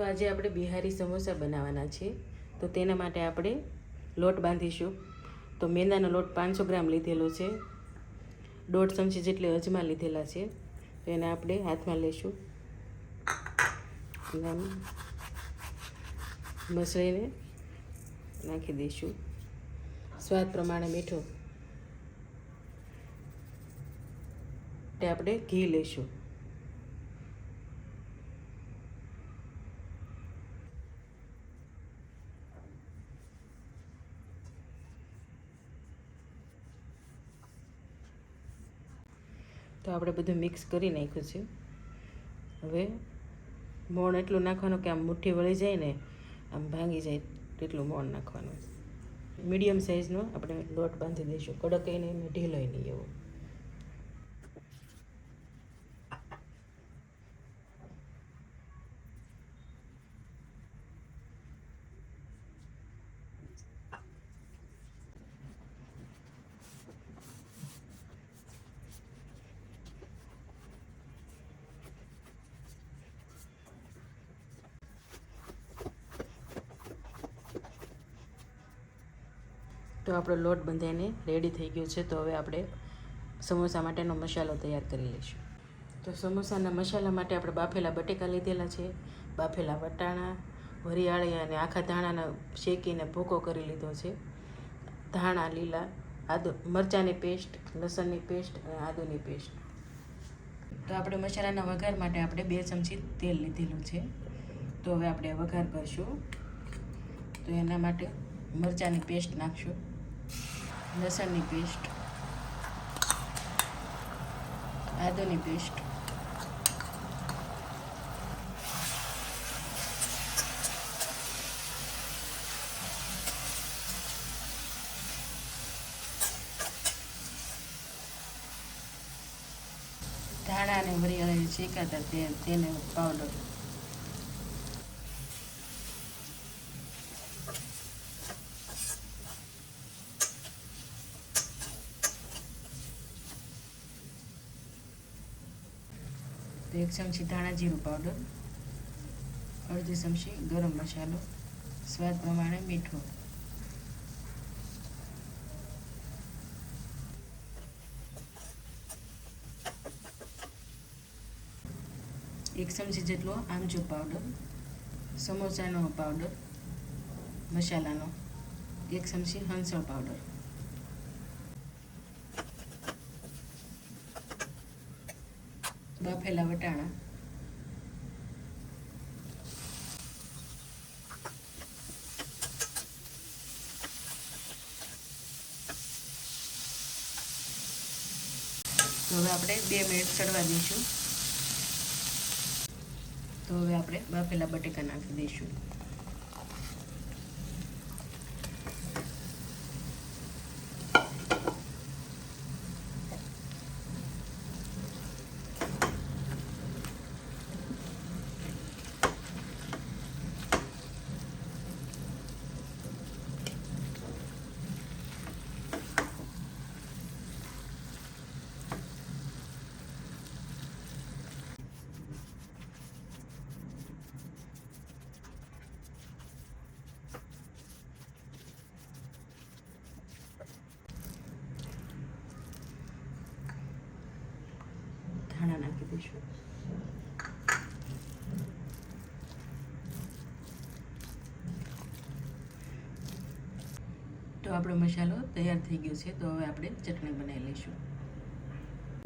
તો આજે આપણે બિહારી સમોસા બનાવવાના છે. તો તેના માટે આપણે લોટ બાંધીશું. તો મેંદાનો લોટ પાંચસો ગ્રામ લીધેલો છે. દોઢ ચમચી જેટલી અજમા લીધેલા છે. તો એને આપણે હાથમાં લઈશું. મસળીને નાખી દઈશું. સ્વાદ પ્રમાણે મીઠું. આપણે ઘી લઈશું. આપણે બધું મિક્સ કરી નાખ્યું છે. હવે મોણ એટલું નાખવાનું કે આમ મુઠ્ઠી વળી જાય ને, આમ ભાંગી જાય તેટલું મોણ નાખવાનું. મીડિયમ સાઇઝનો આપણે લોટ બાંધી દઈશું. કડક નહીં ને ઢીલો નહીં એવો. તો આપણો લોટ બંધાઈને રેડી થઈ ગયો છે. તો હવે આપણે સમોસા માટેનો મસાલો તૈયાર કરી લઈશું. તો સમોસાના મસાલા માટે આપણે બાફેલા બટેકા લીધેલા છે. બાફેલા વટાણા, વરિયાળી અને આખા ધાણાના શેકીને ભૂકો કરી લીધો છે. ધાણા, લીલા, આદુ, મરચાંની પેસ્ટ, લસણની પેસ્ટ અને આદુની પેસ્ટ. તો આપણે મસાલાના વઘાર માટે આપણે બે ચમચી તેલ લીધેલું છે. તો હવે આપણે વઘાર કરશું. તો એના માટે મરચાંની પેસ્ટ નાખશું. લસણની પેસ્ટ આદુની પેસ્ટ ધાણા અને વરિયાળી શેકાતા તેને પાવડર એક ચમચી ધાણા જીરું પાવડર અડધી ચમચી ગરમ મસાલો સ્વાદ પ્રમાણે મીઠું એક ચમચી જેટલો આમચૂર પાવડર સમોસાનો પાવડર મસાલાનો એક ચમચી હંસળ પાવડર બાફેલા વટાણા તો હવે આપણે બે મિનિટ ચડવા દઈશું. તો હવે આપણે બાફેલા બટેકા નાખી દઈશું. ધાણા તો આપણો મસાલો તૈયાર થઈ ગયો છે, તો હવે આપણે ચટણી બનાવી લઈશું.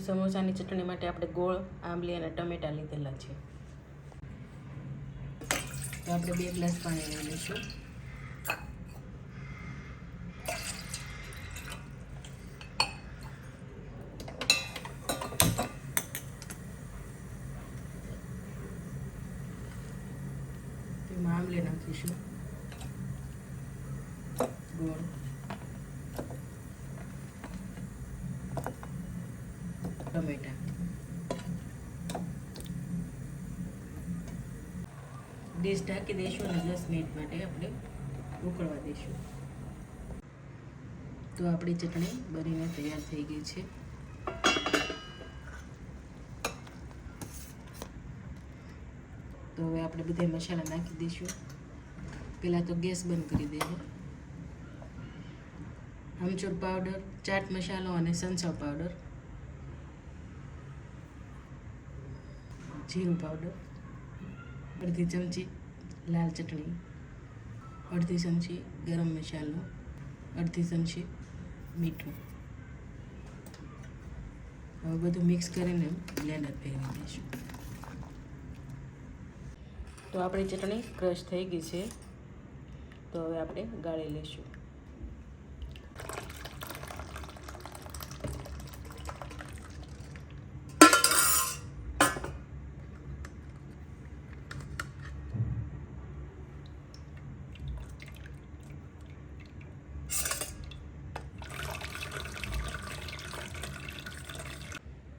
સમોસાની ચટણી માટે આપણે ગોળ, આંબલી અને ટમેટા લીધેલા છે. તો આપણે બે ગ્લાસ પાણી લઈ લઈશું. તેમાં આમલે નાખીશું ગોળ ટમેટા ડીશ ઢાંકી દઈશું અને દસ મિનિટ માટે આપણે ઉકળવા દઈશું તો આપણી ચટણી બનીને તૈયાર થઈ ગઈ છે. હવે આપણે બધા મસાલા નાખી દઈશું. પહેલાં તો ગેસ બંધ કરી દેજો. આમચૂર પાવડર, ચાટ મસાલો અને સંસાવ પાવડર. જીરું પાવડર. અડધી ચમચી લાલ ચટણી. અડધી ચમચી ગરમ મસાલો. અડધી ચમચી મીઠું. હવે બધું મિક્સ કરીને બ્લેન્ડર ફેરવી દઈશું. તો આપણી ચટણી ક્રશ થઈ ગઈ છે. તો હવે આપણે ગાળી લઈશું.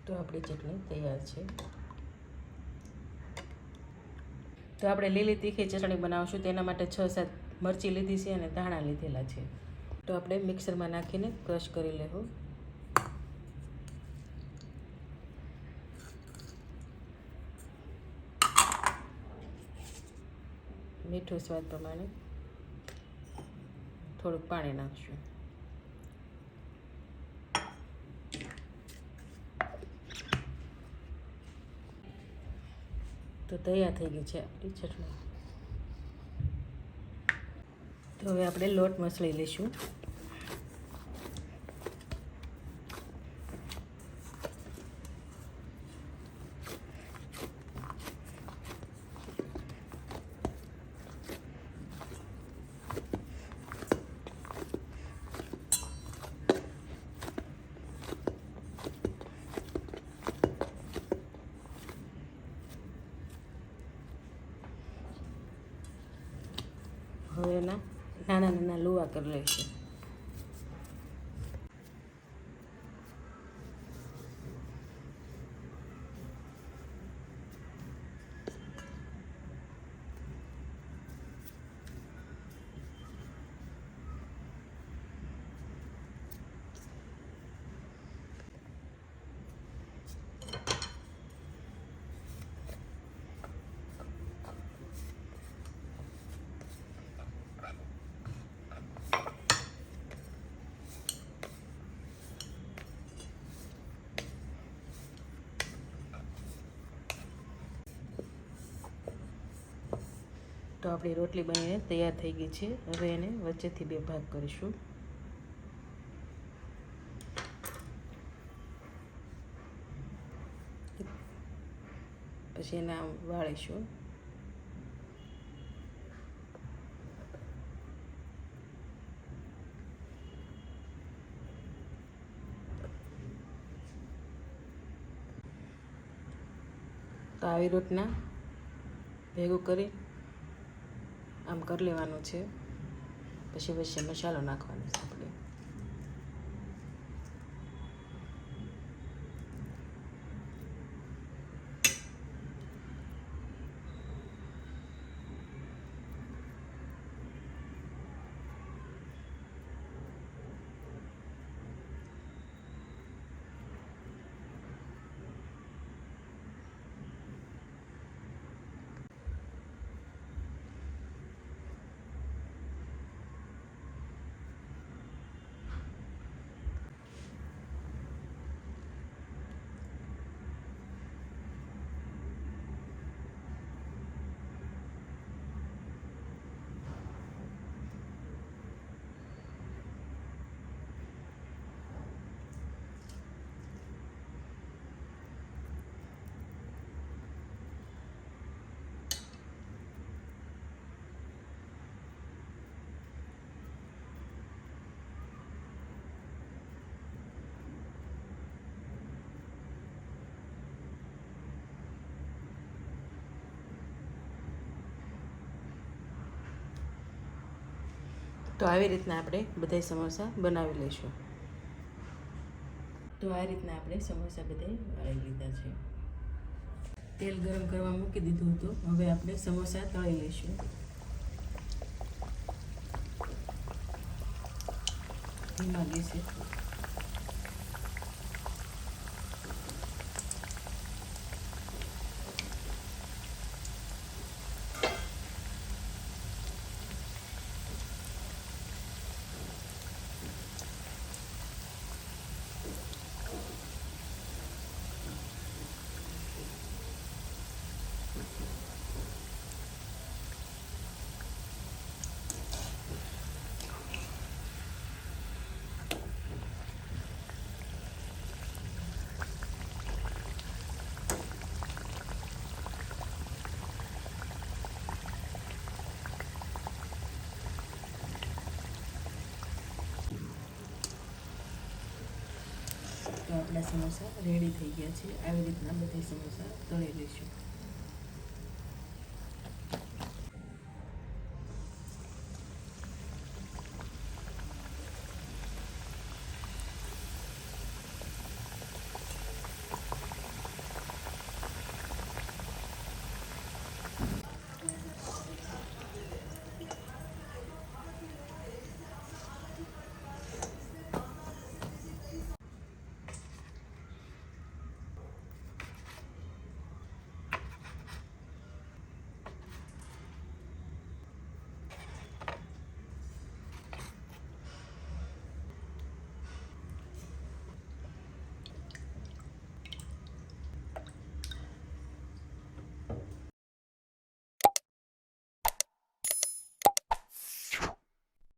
તો આપણી ચટણી તૈયાર છે. તો આપણે લીલી તીખી ચટણી બનાવશું, તેના માટે છ સાત મરચી લીધી છે અને ધાણા લીધેલા છે. તો આપણે મિક્સરમાં નાખીને ક્રશ કરી લેવું. મીઠું સ્વાદ પ્રમાણે થોડુંક પાણી નાખશું. તો તૈયાર થઈ ગઈ છે આપણી ચટણી. તો હવે આપણે લોટ મસળી લઈશું. હવે એના નાના નાના લુવા કરી લઈશું તો આપણી રોટલી બનીને તૈયાર થઈ ગઈ છે. હવે એને વચ્ચેથી બે ભાગ કરીશું. પછી એના વાળીશું. તો આવી રોટના ભેગું કરી આમ કરી લેવાનું છે. પછી વચ્ચે મસાલો નાખવાનો છે આપણે તો આવી રીતના આપણે બધા સમોસા બનાવી લઈશું. તો આ રીતના આપણે સમોસા બધા વાળી લીધા છે. તેલ ગરમ કરવા મૂકી દીધું હતું. હવે આપણે સમોસા તળી લઈશું. ધીમા ગેસે. આપણા સમોસા રેડી થઈ ગયા છે. આવી રીતના બધા સમોસા તળી લઈશું.